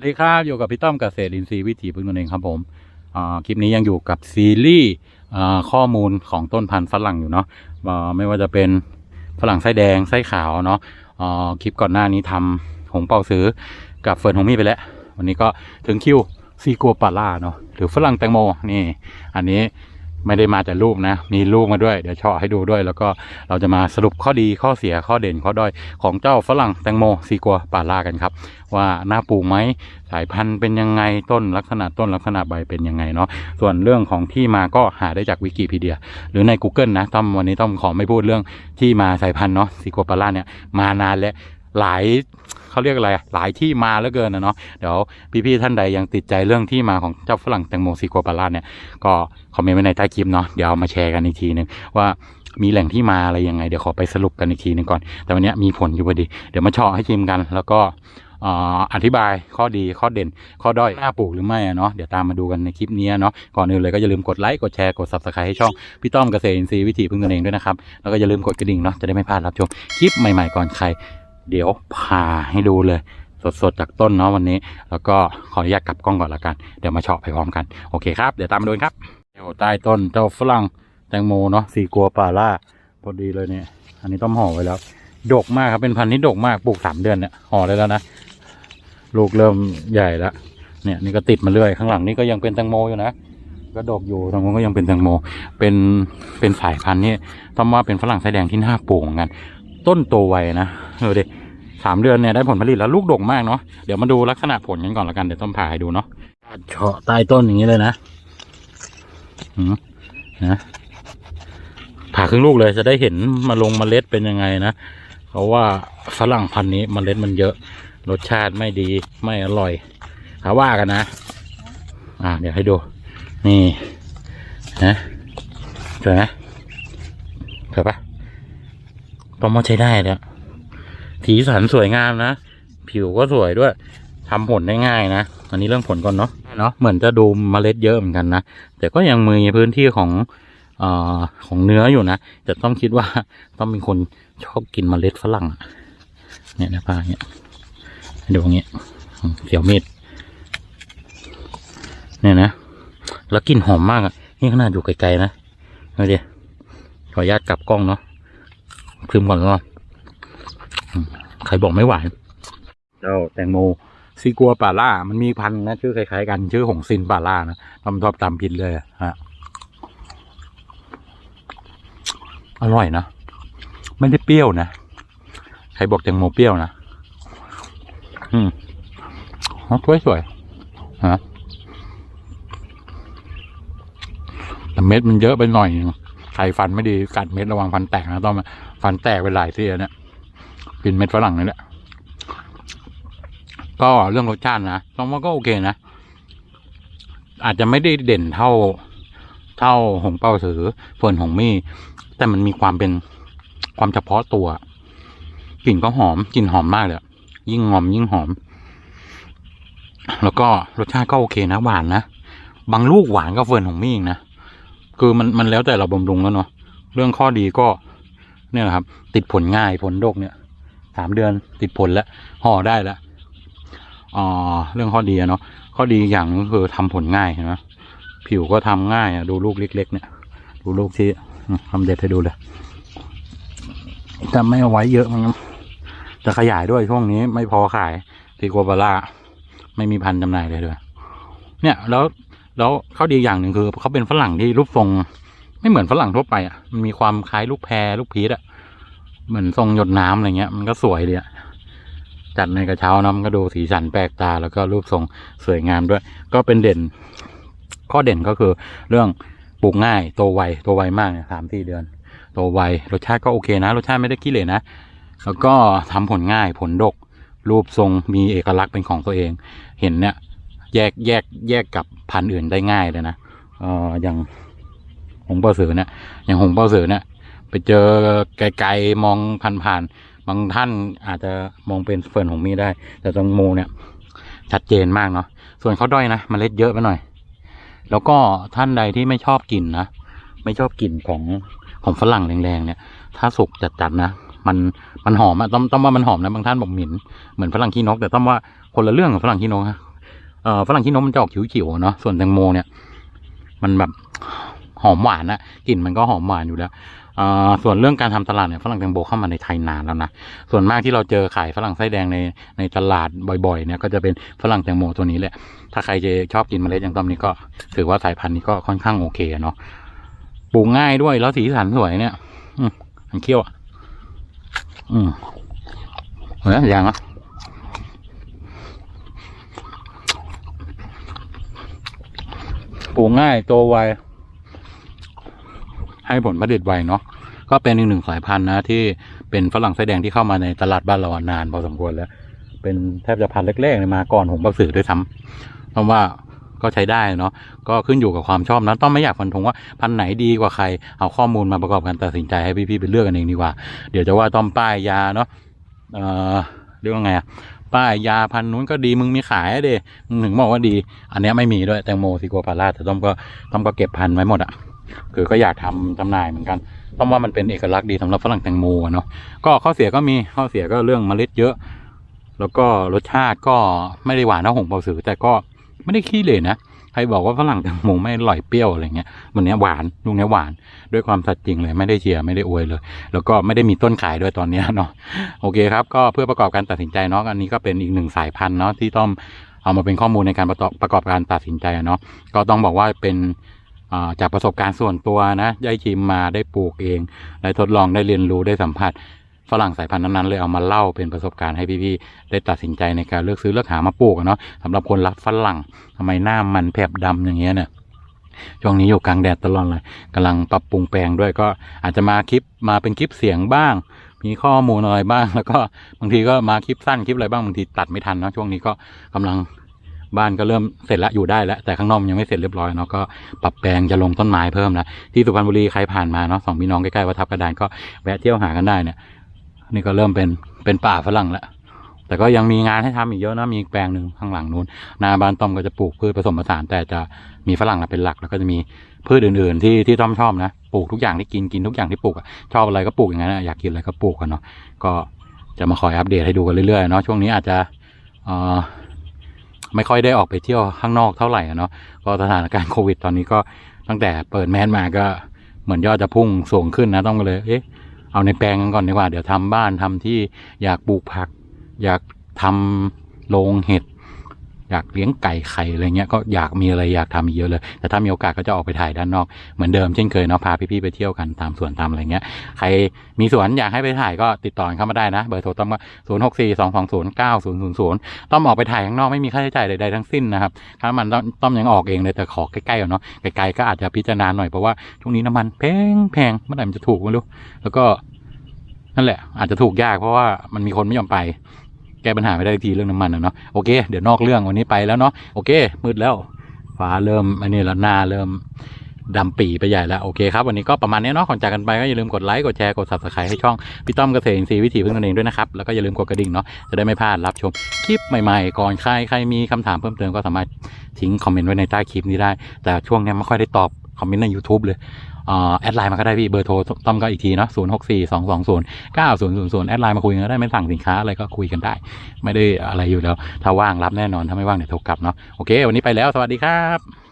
สวัสดีครับ อยู่กับพี่ต้อมเกษตรอินทรีย์วิถีพึ่งตนเองครับผมอ่าคลิปนี้ยังอยู่กับซีรีส์ข้อมูลของต้นพันธุ์ฝรั่งอยู่เนาะไม่ว่าจะเป็นฝรั่งไส้แดงไส้ขาวเนาะอ่าคลิปก่อนหน้านี้ทำหงเป่าซื้อกับเฟิร์นหงมี่ไปแล้ว วันนี้ก็ถึงคิวซีกัวปาล่าเนาะหรือฝรั่งแตงโมนี่ อันนี้ ไม่ได้มาแต่รูปนะ มีรูปมาด้วย เดี๋ยวเฉาะให้ดูด้วย แล้วก็เราจะมาสรุปข้อดีข้อเสียข้อเด่นข้อด้อยของเจ้าฝรั่งแตงโมซีกัวปาล่ากันครับ ว่าหน่าปลูกไหมสายพันธุ์เป็นยังไงต้นลักษณะต้นลักษณะใบเป็นยังไงเนาะส่วนเรื่องของที่มาก็หาได้จากวิกิพีเดีย หรือใน Google นะต้อมวันนี้ต้อมขอไม่พูดเรื่องที่มาสายพันธุ์เนาะซีโกปาร่าเนี่ยมานานแล้ว หลายเขาเรียกอะไรหลายที่มาแล้วเกินนะเนาะเดี๋ยวพี่ๆท่านใดยังติดใจเรื่องที่มาของเจ้าฝรั่งแตงโมซีโกปาราเนี่ยก็คอมเมนต์ไว้ในใต้คลิปเนาะเดี๋ยวเอามาแชร์กันอีกทีนึงว่ามีแหล่งที่มาอะไรยังไงเดี๋ยวขอไปสรุปกันอีกทีนึงก่อน แต่วันนี้มีผลอยู่พอดี เดี๋ยวมาเฉาะให้ชิมกัน แล้วก็ออธิบายข้อดีข้อเด่น ข้อด้อยน่าปลูกหรือไม่อะเนาะเดี๋ยวตามมาดูกันในคลิปนี้เนาะก่อนอื่นเลยก็อย่าลืมกดไลค์กดแชร์กด subscribe ให้ช่องพี่ต้อมเกษตรอินทรีย์วิถีพึ่งตนเองด้วยนะครับแล้วก็อย่าลืมกดกระดิ่งเนาะจะได้ไม่พลาดรับชมคลิปใหม่ๆก่อนใคร เดี๋ยวพาให้ดูเลย สดๆ จากต้นเนาะวันนี้ แล้วก็ขออนุญาตกลับกล้องก่อนละกัน เดี๋ยวมาเฉาะไปพร้อมกัน โอเคครับ เดี๋ยวตามมาดูครับเดี๋ยวใต้ต้นเจ้าฝรั่งแตงโมเนาะสีกัวป่าล่าพอดีเลยเนี่ย อันนี้ต้อมห่อไว้แล้ว ดกมากครับเป็นพันธุ์ที่ดกมากปลูกสามเดือนเนี่ยห่อได้แล้วนะลูกเริ่มใหญ่แล้วเนี่ยนี่ก็ติดมาเรื่อยข้างหลังนี่ก็ยังเป็นแตงโมอยู่นะก็ดกอยู่ตรงนู้นก็ยังเป็นแตงโม เป็นเป็นสายพันธุ์นี่ต้องว่าเป็นฝรั่งไส้แดงที่น่าปลูกเหมือนกัน ต้นโตไวนะ เออเด็สามเดือนเนี่ยได้ผลผลิตแล้วลูกดกมากเนาะเดี๋ยวมาดูลักษณะผลกันก่อนละกันเดี๋ยวต้องผ่าให้ดูเนาะเฉาะใต้ต้นอย่างนี้เลยนะอืมนะผ่าครึ่งลูกเลยจะได้เห็นมาลงเมล็ดเป็นยังไงนะเพราะว่าฝรั่งพันธุ์นี้เมล็ดมันเยอะรสชาติไม่ดีไม่อร่อยหาว่ากันนะ อ่า เดี๋ยวให้ดู นี่นะสวยไหมสวยปะต้องมาใช้ได้แล้ว สีสันสวยงามนะ ผิวก็สวยด้วยทำผลได้ง่ายนะอันนี้เรื่องผลก่อนเนาะเนาะเหมือนจะดูเมล็ดเยอะเหมือนกันนะแต่ก็ยังมีพื้นที่ของเอ่อของเนื้ออยู่นะแต่ต้องคิดว่าต้องมีคนชอบกินเมล็ดฝรั่งอะเนี่ยนะป้าเนี่ยดูอย่างเงี้ยอืมเสียวมีดเนี่ยนะ แล้วกลิ่นหอมมากอะ นี่ขนาดอยู่ไกลๆนะเอาดิขออนุญาตกลับกล้องเนาะคืมก่อนก็ ใครบอกไม่ไหวเจ้าแตงโมซีกัวป่าล่า มันมีพันนะชื่อคล้ายๆกัน ชื่อหงซินป่าล่านะทำทอบตามพินเลยฮะอร่อยนะ ไม่ได้เปรี้ยวนะ ใครบอกแตงโมเปรี้ยวนะ อืมสวยสวยๆฮะแต่เม็ดมันเยอะไปหน่อยใครฟันไม่ดีกัดเม็ดระวังฟันแตกนะต้องฟันแตกไปหลายที่แล้วเนี่ย กินเม็ดฝรั่งนี่แหละ ก็เรื่องรสชาตินะต้องว่าก็โอเคนะ อาจจะไม่ได้เด่นเท่า เท่าหงเป้าสือเฟิร์นหงมี่ แต่มันมีความเป็นความเฉพาะตัว กลิ่นก็หอม กลิ่นหอมมากเลย ยิ่งหอมยิ่งหอม แล้วก็รสชาติก็โอเคนะหวานนะ บางลูกหวานก็เฟิร์นของมี่เองนะ คือมันมันแล้วแต่เราบำรุงแล้วเนาะ เรื่องข้อดีก็เนี่ยแหละครับ ติดผลง่ายผลดกเนี่ยามเดือนติดผลแล้วห่อได้แล้วอ่าเรื่องข้อดีเนาะข้อดีอย่างก็คือทำผลง่ายเห็นไหมผิวก็ทำง่ายอะดูลูกเล็ก ๆ เนี่ย ดูลูกที่ทำเด็ดให้ดูเลยแต่ไม่เอาไว้เยอะมันจะขยายด้วยช่วงนี้ไม่พอขายตีโกบาร่าไม่มีพันธุ์จำหน่ายเลยด้วย เนี่ยแล้วแล้วข้อดีอย่างหนึ่งคือเขาเป็นฝรั่งที่รูปทรง ไม่เหมือนฝรั่งทั่วไปอะมันมีความคล้ายลูกแพรลูกพีชอะ เหมือนทรงหยดน้ำอะไรเงี้ย มันก็สวยดีอะจัดในกระเช้านะมันก็ดูสีสันแปลกตา แล้วก็รูปทรงสวยงามด้วย ก็เป็นเด่น ข้อเด่นก็คือเรื่องปลูกง่ายโตไวโตไวมากเนี่ยสามสี่เดือน โตไวรสชาติก็โอเคนะ รสชาติไม่ได้ขี้เหร่นะ แล้วก็ทำผลง่ายผลดก รูปทรงมีเอกลักษณ์เป็นของตัวเอง เห็นเนี่ย แยกแยกแยกกับพันธุ์อื่นได้ง่ายเลยนะเอออย่างหงเป้าสือเนี่ยอย่างหงเป้าสือเนี่ย ไปเจอไกลๆมองผ่านๆบางท่านอาจจะมองเป็นเฟิร์นหงมีได้ แต่ตรงโมเนี่ย ชัดเจนมากเนาะส่วนเขาด้อยนะมเมล็ดเยอะไปหน่อย แล้วก็ท่านใดที่ไม่ชอบกลิ่นนะไม่ชอบกลิ่นของของฝรั่งแรงๆเนี่ย ถ้าสุกจัดๆนะมันมันหอมอะต้องต้องว่ามันหอมนะบางท่านบอกหมิ่นเหมือนฝรั่งขี้นก แต่ต้องว่าคนละเรื่องกับฝรั่งขี้นกนะเอ่อฝรั่งขี้นกมันจะออกขิวๆเนาะส่วนแตงโมเนี่ย มันแบบหอมหวานนะกลิ่นมันก็หอมหวานอยู่แล้ว ส่วนเรื่องการทำตลาดเนี่ยฝรั่งแตงโมเข้ามาในไทยนานแล้วนะ ส่วนมากที่เราเจอขายฝรั่งไส้แดงในในตลาดบ่อยๆเนี่ยก็จะเป็นฝรั่งแตงโมตัวนี้แหละ ถ้าใครจะชอบกินเมล็ดอย่างต้อมนี้ก็ถือว่าสายพันธุ์นี้ก็ค่อนข้างโอเคเนาะปลูกง่ายด้วยแล้วสีสันสวยเนี่ย อืมมันเคี้ยวอะอืมเห็นไหมอย่างอะปลูกง่ายโตไวให้ผลผลิตไวเนาะ ก็เป็นอีกหนึ่งสายพันธุ์นะที่เป็นฝรั่งไส้แดงที่เข้ามาในตลาดบ้านเรานานพอสมควรแล้ว เป็นแทบจะพันธุ์แรกๆเลยมาก่อนหงบักสือด้วยซ้ำเพราะว่าก็ใช้ได้เนาะก็ขึ้นอยู่กับความชอบนะต้องไม่อยากฟันธงว่าพันธุ์ไหนดีกว่าใคร เอาข้อมูลมาประกอบการตัดสินใจให้พี่ๆไปเลือกกันเองดีกว่า เดี๋ยวจะว่าต้อมป้ายยาเนาะเอ่อเรียกว่าไงอะป้ายยาพันธุ์นู้นก็ดีมึงมีขายเดมึงถึงบอกว่าดี อันนี้ไม่มีด้วยแตงโมซิโกปาราแต่ต้อมก็ต้อมก็เก็บพันธุ์ไว้หมดอะ คือก็อยากทำจำหน่ายเหมือนกันต้อมว่ามันเป็นเอกลักษณ์ดีสำหรับฝรั่งแตงโมเนาะก็ข้อเสียก็มีข้อเสียก็เรื่องเมล็ดเยอะ แล้วก็รสชาติก็ไม่ได้หวานเท่าหงเปาสือแต่ก็ไม่ได้ขี้เหร่นะใครบอกว่าฝรั่งแตงโมไม่อร่อยเปรี้ยวอะไรเงี้ยมันเนี้ยหวานลูกเนี้ยหวานด้วยความสัตย์จริงเลยไม่ได้เชียร์ไม่ได้อวยเลย แล้วก็ไม่ได้มีต้นขายด้วยตอนเนี้ยเนาะโอเคครับก็เพื่อประกอบการตัดสินใจเนาะอันนี้ก็เป็นอีกหนึ่งสายพันธุ์เนาะที่ต้องเอามาเป็นข้อมูลในการประกอบประกอบการตัดสินใจเนาะก็ต้องบอกว่าเป็น จากประสบการณ์ส่วนตัวนะได้ชิมมาได้ปลูกเองได้ทดลองได้เรียนรู้ได้สัมผัสฝรั่งสายพันธุ์นั้นๆเลยเอามาเล่าเป็นประสบการณ์ให้พี่ๆได้ตัดสินใจในการเลือกซื้อเลือกหามาปลูกเนาะสำหรับคนรักฝรั่งทำไมหน้ามันแผบดำอย่างเงี้ยเนี่ยช่วงนี้อยู่กลางแดดตลอดเลยกำลังปรับปรุงแปลงด้วยก็อาจจะมาคลิปมาเป็นคลิปเสียงบ้าง มีข้อมูลอะไรบ้าง แล้วก็บางทีก็มาคลิปสั้นคลิปอะไรบ้างบางทีตัดไม่ทันเนาะช่วงนี้ก็กำลัง บ้านก็เริ่มเสร็จแล้วอยู่ได้แล้วแต่ข้างนอกยังไม่เสร็จเรียบร้อยเนาะก็ปรับแปลงจะลงต้นไม้เพิ่มนะที่สุพรรณบุรีใครผ่านมาเนาะสองพี่น้องใกล้ๆวัดทับกระดานก็แวะเที่ยวหากันได้เนี่ย นี่ก็เริ่มเป็นเป็นป่าฝรั่งแล้วแต่ก็ยังมีงานให้ทำอีกเยอะนะมีอีกแปลงหนึ่งข้างหลังนู้นนาบ้านต้อมก็จะปลูกพืชผสมผสาน แต่จะมีฝรั่งเป็นหลัก แล้วก็จะมีพืชอื่นๆ ที่ที่ต้อมชอบนะปลูกทุกอย่างที่กินกินทุกอย่างที่ปลูกชอบอะไรก็ปลูกอย่างนั้นอยากกินอะไรก็ปลูกกันเนาะก็จะมาคอยอัปเดตให้ดูกันเรื่อยๆเนาะช่วงนี้อาจจะ ไม่ค่อยได้ออกไปเที่ยวข้างนอกเท่าไหร่อะเนาะก็สถานการณ์โควิด ตอนนี้ก็ตั้งแต่เปิดแมสมาก็เหมือนยอดจะพุ่งสูงขึ้นนะต้องเลยเอ๊ะเอาในแปลงกันก่อนดีกว่าเดี๋ยวทำบ้านทำที่อยากปลูกผัก อยากทำโรงเห็ด อยากเลี้ยงไก่ไข่อะไรเงี้ยก็อยากมีอะไรอยากทำอีเยอะเลย แต่ถ้ามีโอกาสก็จะออกไปถ่ายด้านนอกเหมือนเดิมเช่นเคยเนาะพาพี่ๆไปเที่ยวกันตามสวนตามอะไรเงี้ยใครมีสวนอยากให้ไปถ่ายก็ติดต่อเข้ามาได้นะเบอร์โทรต้อมก็ศูนย์หกสี่สองสองศูนย์เก้าศูนย์ศูนย์ศูนย์ต้อมออกไปถ่ายข้างนอกไม่มีค่าใช้จ่ายใดๆทั้งสิ้นนะครับถ้ามันต้อมต้อมยังออกเองเลยแต่ขอใกล้ๆเอาเนาะไกลๆก็อาจจะพิจารณาหน่อยเพราะว่าช่วงนี้น้ำมันแพงแพงเมื่อไหร่มันจะถูกไม่รู้แล้วก็นั่นแหละอาจจะถูกยากเพราะว่ามันมีคนไม่ยอมไป แก้ปัญหาไม่ได้ทีเรื่องน้ำมันอะเนาะโอเคเดี๋ยวนอกเรื่องวันนี้ไปแล้วเนาะโอเคมืดแล้วฟ้าเริ่มอันนี้แล้วหน้าเริ่มดำปีไปใหญ่แล้วโอเคครับวันนี้ก็ประมาณนี้เนาะก่อนจากกันไปก็อย่าลืมกดไลค์กดแชร์กด subscribe ให้ช่องพี่ต้อมเกษตรอินทรีย์วิถีพึ่งตนเองด้วยนะครับแล้วก็อย่าลืมกดกระดิ่งเนาะจะได้ไม่พลาดรับชมคลิปใหม่ๆ ก่อนใครใครมีคำถามเพิ่มเติมก็สามารถทิ้งคอมเมนต์ไว้ในใต้คลิปนี้ได้ แต่ช่วงนี้ไม่ค่อยได้ตอบ คอมเมนต์ใน YouTube เลยอ่าแอดไลน์มาก็ได้พี่เบอร์โทรต้อมก็อีกทีเนาะศูนย์หกสี่สองสองศูนย์เก้าศูนย์ศูนย์ศูนย์แอดไลน์มาคุยกันได้ไม่สั่งสินค้าอะไรก็คุยกันได้ ไม่ได้อะไรอยู่แล้ว ถ้าว่างรับแน่นอนถ้าไม่ว่างเดี๋ยวโทรกลับเนาะโอเค วันนี้ไปแล้วสวัสดีครับ